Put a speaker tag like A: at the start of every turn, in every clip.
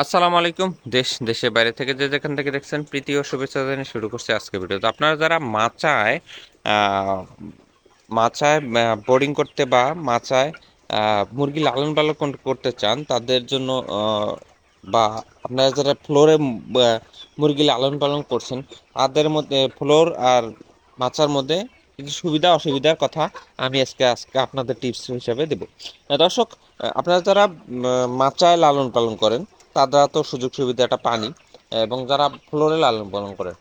A: আসসালামু আলাইকুম। দেশ, দেশের বাইরে থেকে যে যেখান থেকে দেখছেন, প্রীতি ও শুভেচ্ছা জানিয়ে শুরু করছে আজকে ভিডিও তো আপনারা যারা মাচায় মাচায় বোর্ডিং করতে বা মাচায় মুরগি লালন পালন করতে চান, তাদের জন্য বা আপনারা যারা ফ্লোরে মুরগি লালন পালন করছেন, তাদের মধ্যে ফ্লোর আর মাচার মধ্যে কিছু সুবিধা, অসুবিধার কথা আমি আজকে আজকে আপনাদের টিপস হিসেবে দেব। দর্শক আপনারা যারা মাচায় লালন পালন করেন তারা তো সুযোগ সুবিধাটা পানি। এবং যারা ফ্লোরে লালন পালন করেন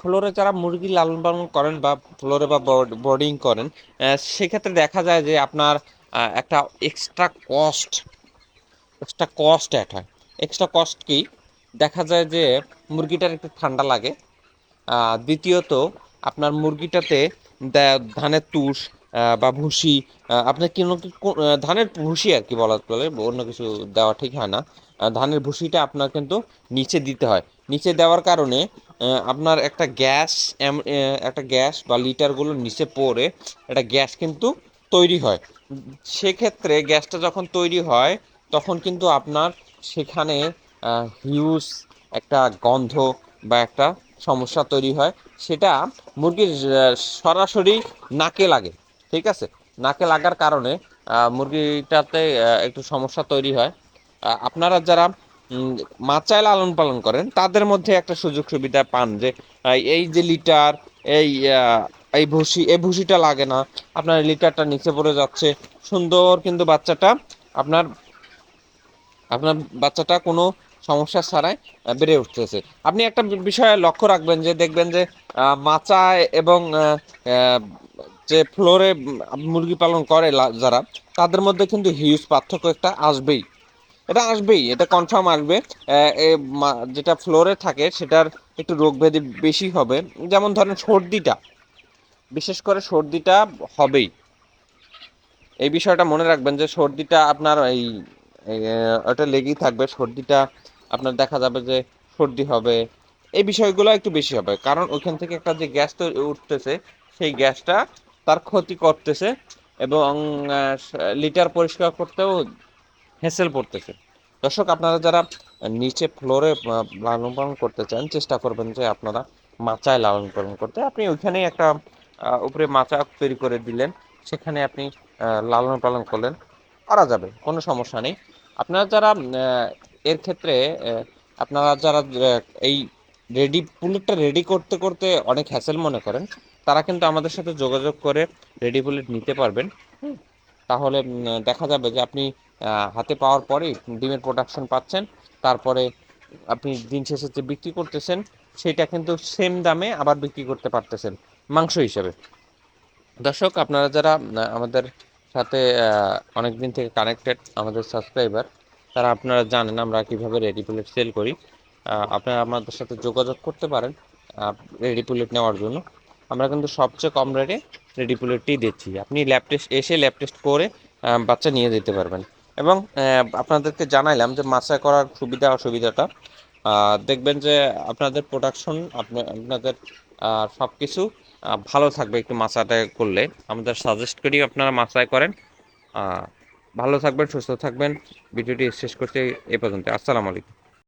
A: ফ্লোরে যারা মুরগি লালন পালন করেন বা ফ্লোরে বা বোর্ডিং করেন সেক্ষেত্রে দেখা যায় যে আপনার একটা extra cost extra cost add হয়। এক্সট্রা কস্ট কি? দেখা যায় যে মুরগিটার একটু ঠান্ডা লাগে। দ্বিতীয়ত, আপনার মুরগিটাতে ধানের তুষ বা ভুসি আপনার কি- ধানের ভুসি আর কি বলা চলে অন্য কিছু দেওয়া ঠিক হয় না। ধানের ভুসিটা আপনার কিন্তু নিচে দিতে হয়। নিচে দেওয়ার কারণে আপনার একটা গ্যাস একটা গ্যাস বা লিটারগুলো নিচে পড়ে, একটা গ্যাস কিন্তু তৈরি হয়। সেক্ষেত্রে গ্যাসটা যখন তৈরি হয়, তখন কিন্তু আপনার সেখানে হিউজ একটা গন্ধ বা একটা সমস্যা তৈরি হয়। সেটা মুরগির সরাসরি নাকে লাগে। ঠিক আছে? নাকে লাগার কারণে মুরগিটাতে একটু সমস্যা তৈরি হয়। আপনারা যারা মাচায় লালন পালন করেন, তাদের মধ্যে একটা সুযোগ সুবিধা পান যে এই যে লিটার, এই এই ভুসি, এই ভুসিটা লাগে না। আপনার লিটারটা নিচে পড়ে যাচ্ছে। সুন্দর কিন্তু বাচ্চাটা আপনার আপনার বাচ্চাটা কোনো সমস্যা ছাড়াই বেড়ে উঠতেছে। আপনি একটা বিষয়ে লক্ষ্য রাখবেন যে, দেখবেন যে মাচায় এবং যে ফ্লোরে মুরগি পালন করে যারা, তাদের মধ্যে কিন্তু হিউজ পার্থক্য একটা আসবেই। এটা আসবেই, এটা কনফার্ম আসবে। যেটা ফ্লোরে থাকে, সেটার একটু রোগ ব্যাধি বেশি হবে। যেমন ধরেন সর্দিটা, বিশেষ করে সর্দিটা হবেই। এই বিষয়টা মনে রাখবেন যে সর্দিটা আপনার এই ওটা লেগেই থাকবে, সর্দিটা আপনার দেখা যাবে যে সর্দি হবে। এই বিষয়গুলো একটু বেশি হবে, কারণ ওইখান থেকে একটা যে গ্যাস তৈরি উঠতেছে, সেই গ্যাসটা তার ক্ষতি করতেছে এবং লিটার পরিষ্কার করতেও হেসেল পড়তেছে। দর্শক, আপনারা যারা নিচে ফ্লোরে লালন পালন করতে চান, চেষ্টা করবেন যে আপনারা মাচায় লালন পালন করতে। আপনি ওইখানেই একটা উপরে মাচা তৈরি করে দিলেন, সেখানে আপনি লালন পালন করলেন, করা যাবে, কোনো সমস্যা নেই। আপনারা যারা এর ক্ষেত্রে আপনারা যারা এই রেডি বুলেটটা রেডি করতে করতে অনেক হ্যাসেল মনে করেন। তারা কিন্তু আমাদের সাথে যোগাযোগ করে রেডি বুলেট নিতে পারবেন। তাহলে দেখা যাবে যে আপনি হাতে পাওয়ার পরেই ডিমের প্রোডাকশন পাচ্ছেন। তারপরে আপনি দিন শেষে যে বিক্রি করতেছেন, সেটা কিন্তু সেম দামে আবার বিক্রি করতে পারতেছেন মাংস হিসেবে। দর্শক, আপনারা যারা আমাদের সাথে অনেক দিন থেকে কানেক্টেড আমাদের সাবস্ক্রাইবার তারা আপনারা জানেন আমরা কীভাবে রেডি বুলেট সেল করি। আপনারা আমাদের সাথে যোগাযোগ করতে পারেন রেডি পুলেট নেওয়ার জন্য। আমরা কিন্তু সবচেয়ে কম রেটে রেডি পুলেটটি দিচ্ছি। আপনি ল্যাব টেস্ট এসে ল্যাব টেস্ট করে বাচ্চা নিয়ে যেতে পারবেন। এবং আপনাদেরকে জানাইলাম যে মাছা করার সুবিধা অসুবিধাটা। দেখবেন যে আপনাদের প্রোডাকশন আপনাদের সব কিছু ভালো থাকবে একটু মাছাটা করলে। আমাদের সাজেস্ট করি আপনারা মাছায় করেন। ভালো থাকবেন, সুস্থ থাকবেন। ভিডিওটি শেষ করতে এ পর্যন্ত। আসসালামু আলাইকুম।